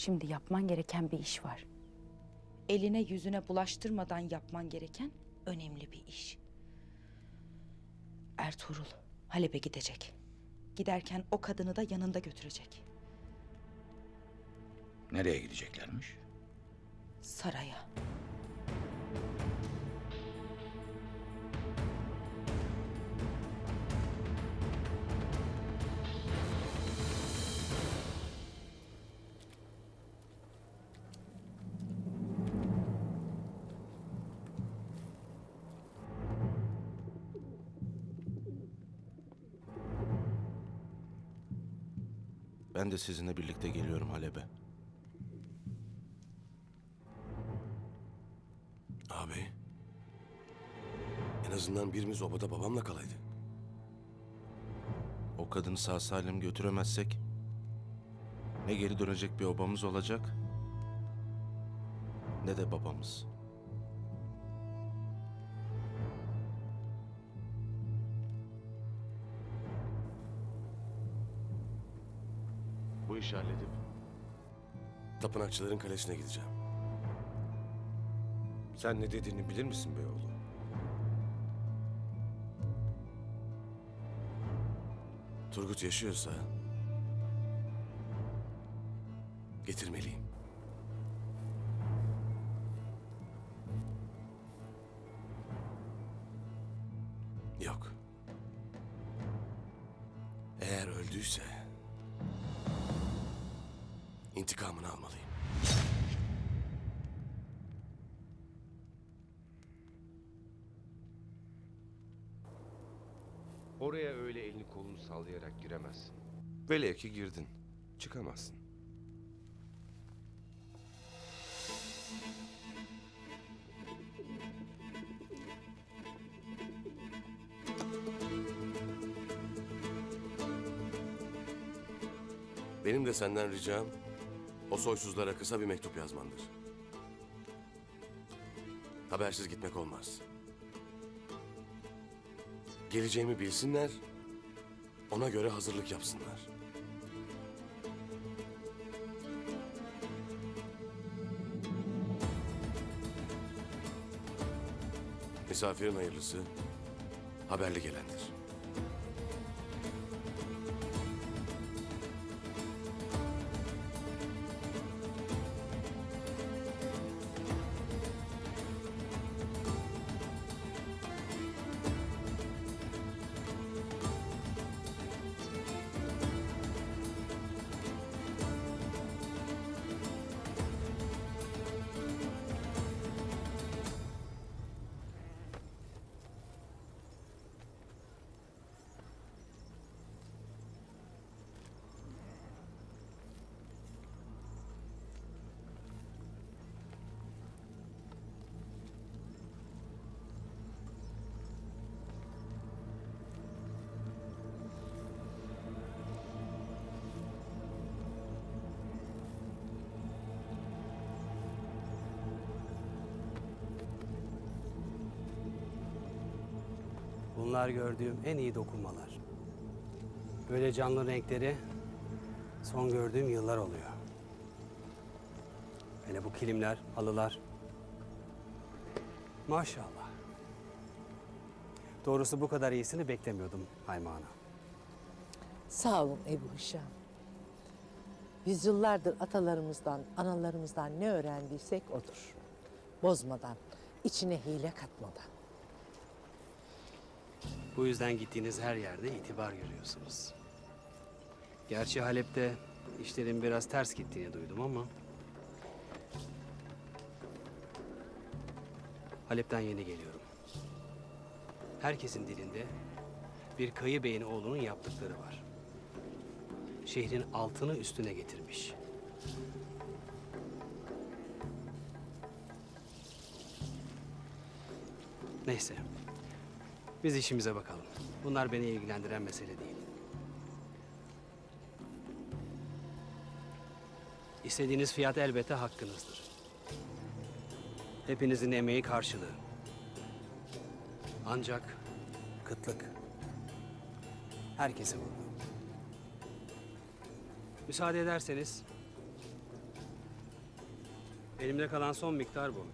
Şimdi yapman gereken bir iş var. Eline yüzüne bulaştırmadan yapman gereken önemli bir iş. Ertuğrul Halep'e gidecek. Giderken o kadını da yanında götürecek. Nereye gideceklermiş? Saraya. Ben de sizinle birlikte geliyorum Halep'e. Abi. En azından birimiz obada babamla kalaydı. O kadını sağ salim götüremezsek ne geri dönecek bir obamız olacak ne de babamız. Bu işi halledip Tapınakçıların kalesine gideceğim. Sen ne dediğini bilir misin Beyoğlu? Turgut yaşıyorsa... Getirmeliyim. Yok. Eğer öldüyse... intikamını almalıyım. oraya öyle elini kolunu sallayarak giremezsin. Velev ki girdin. Çıkamazsın. Benim de senden ricam o soysuzlara kısa bir mektup yazmandır. Habersiz gitmek olmaz. Geleceğimi bilsinler, ona göre hazırlık yapsınlar. Misafirin hayırlısı haberli gelendir. Bunlar gördüğüm en iyi dokunmalar. Böyle canlı renkleri son gördüğüm yıllar oluyor. Hele bu kilimler, halılar. Maşallah. Doğrusu bu kadar iyisini beklemiyordum Hayma Ana. Sağ olun Ebu Hişam. Biz yıllardır atalarımızdan, analarımızdan ne öğrendiysek odur. Bozmadan, içine hile katmadan. Bu yüzden gittiğiniz her yerde itibar görüyorsunuz. Gerçi Halep'te işlerin biraz ters gittiğini duydum ama... Halep'ten yeni geliyorum. Herkesin dilinde bir Kayı Bey'in oğlunun yaptıkları var. Şehrin altını üstüne getirmiş. Neyse. Biz işimize bakalım. Bunlar beni ilgilendiren mesele değil. İstediğiniz fiyat elbette hakkınızdır. Hepinizin emeği karşılığı. Ancak kıtlık. Herkese vurdu. Müsaade ederseniz Elimde kalan son miktar bu.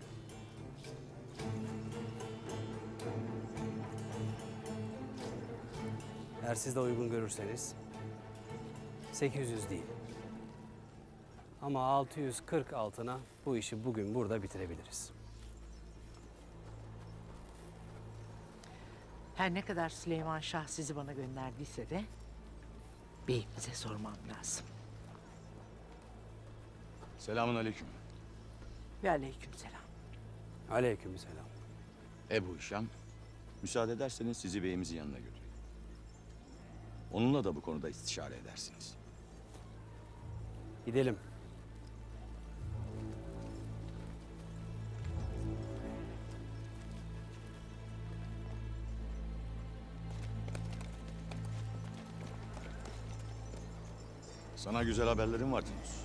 Eğer siz de uygun görürseniz 800 değil. Ama 640 altına bu işi bugün burada bitirebiliriz. Her ne kadar Süleyman Şah sizi bana gönderdiyse de beyimize sormam lazım. Selamun aleyküm. Ve aleykümselam. Aleykümselam. Ebu Hişam, müsaade ederseniz sizi beyimizin yanına götüreyim. Onunla da bu konuda istişare edersiniz. Gidelim. Sana güzel haberlerim var Yunus.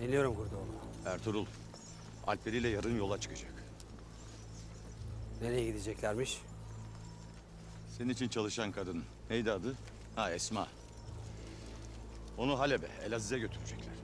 Dinliyorum Kurdoğlu. Ertuğrul, Alperi ile yarın yola çıkacak. Nereye gideceklermiş? Senin için çalışan kadın. Neydi adı? Ha Esma. Onu Halep'e, Elaziz'e götürecekler.